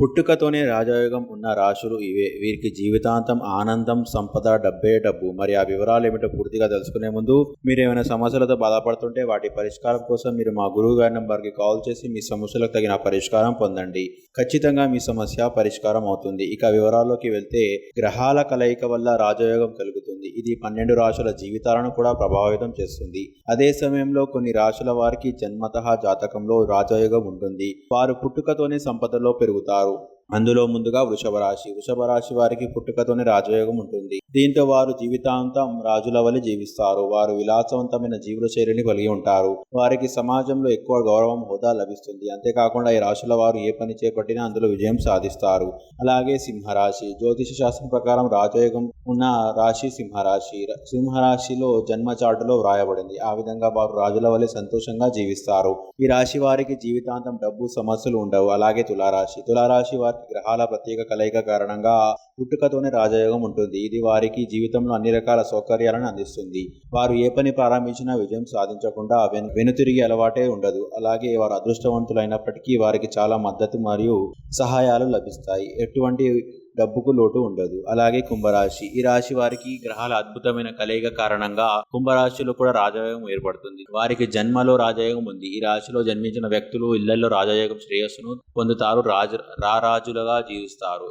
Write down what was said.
పుట్టుకతోనే రాజయోగం ఉన్న రాశులు ఇవే. వీరికి జీవితాంతం ఆనందం సంపద డబ్బే డబ్బు. మరి ఆ వివరాలు ఏమిటో పూర్తిగా తెలుసుకునే ముందు మీరు ఏమైనా సమస్యలతో బాధపడుతుంటే వాటి పరిష్కారం కోసం మీరు మా గురువు గారి నంబర్కి కాల్ చేసి మీ సమస్యలకు తగిన పరిష్కారం పొందండి. ఖచ్చితంగా మీ సమస్య పరిష్కారం అవుతుంది. ఇక వివరాల్లోకి వెళ్తే గ్రహాల కలయిక వల్ల రాజయోగం కలుగుతుంది. ఇది పన్నెండు రాశుల జీవితాలను కూడా ప్రభావితం చేస్తుంది. అదే సమయంలో కొన్ని రాశుల వారికి జన్మత జాతకంలో రాజయోగం ఉంటుంది. వారు పుట్టుకతోనే సంపదలో పెరుగుతారు. అందులో ముందుగా వృషభ రాశి. వృషభ రాశి వారికి పుట్టుకతోనే రాజయోగం ఉంటుంది. దీంతో వారు జీవితాంతం రాజుల వలె జీవిస్తారు. వారు విలాసవంతమైన జీవుల శైలిని కలిగి ఉంటారు. వారికి సమాజంలో ఎక్కువ గౌరవం హోదా లభిస్తుంది. అంతేకాకుండా ఈ రాశుల వారు ఏ పని చేపట్టినా అందులో విజయం సాధిస్తారు. అలాగే సింహరాశి జ్యోతిష శాస్త్రం ప్రకారం రాజయోగం ఉన్న రాశి సింహరాశి. సింహరాశిలో జన్మ చాటులో వ్రాయబడింది. ఆ విధంగా వారు రాజుల వలె సంతోషంగా జీవిస్తారు. ఈ రాశి వారికి జీవితాంతం డబ్బు సమస్యలు ఉండవు. అలాగే తులారాశి. తులారాశి వారికి గ్రహాల ప్రత్యేక కలయిక కారణంగా పుట్టుకతోనే రాజయోగం ఉంటుంది. ఇది వారికి జీవితంలో అన్ని రకాల సౌకర్యాలను అందిస్తుంది. వారు ఏ పని ప్రారంభించినా విజయం సాధించకుండా వెను- వెనుతిరిగి అలవాటే ఉండదు. అలాగే వారు అదృష్టవంతులైనప్పటికీ వారికి చాలా మద్దతు మరియు సహాయాలు లభిస్తాయి. ఎటువంటి డబ్బుకు లోటు ఉండదు. అలాగే కుంభరాశి. ఈ రాశి వారికి గ్రహాల అద్భుతమైన కలయిక కారణంగా కుంభరాశిలో కూడా రాజయోగం ఏర్పడుతుంది. వారికి జన్మలో రాజయోగం ఉంది. ఈ రాశిలో జన్మించిన వ్యక్తులు ఇళ్ళలో రాజయోగం శ్రేయస్సును పొందుతారు. రాజు రారాజులుగా జీవిస్తారు.